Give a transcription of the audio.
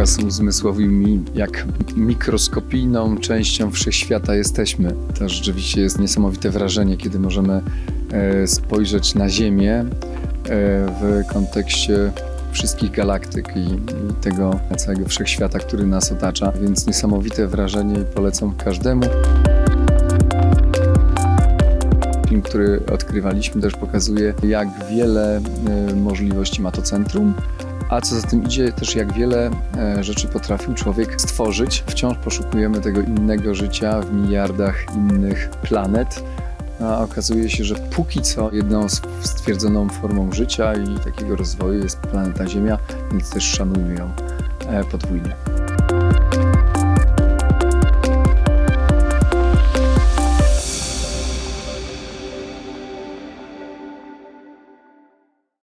Łukasz uzmysłowił mi, jak mikroskopijną częścią wszechświata jesteśmy. To rzeczywiście jest niesamowite wrażenie, kiedy możemy e, spojrzeć na Ziemię e, w kontekście wszystkich galaktyk i, i tego całego wszechświata, który nas otacza. Więc niesamowite wrażenie i polecam każdemu. Film, który odkrywaliśmy, też pokazuje, jak wiele e, możliwości ma to centrum, a co za tym idzie, też jak wiele e, rzeczy potrafił człowiek stworzyć. Wciąż poszukujemy tego innego życia w miliardach innych planet. A okazuje się, że póki co jedną stwierdzoną formą życia i takiego rozwoju jest planeta Ziemia, więc też szanujmy ją e, podwójnie.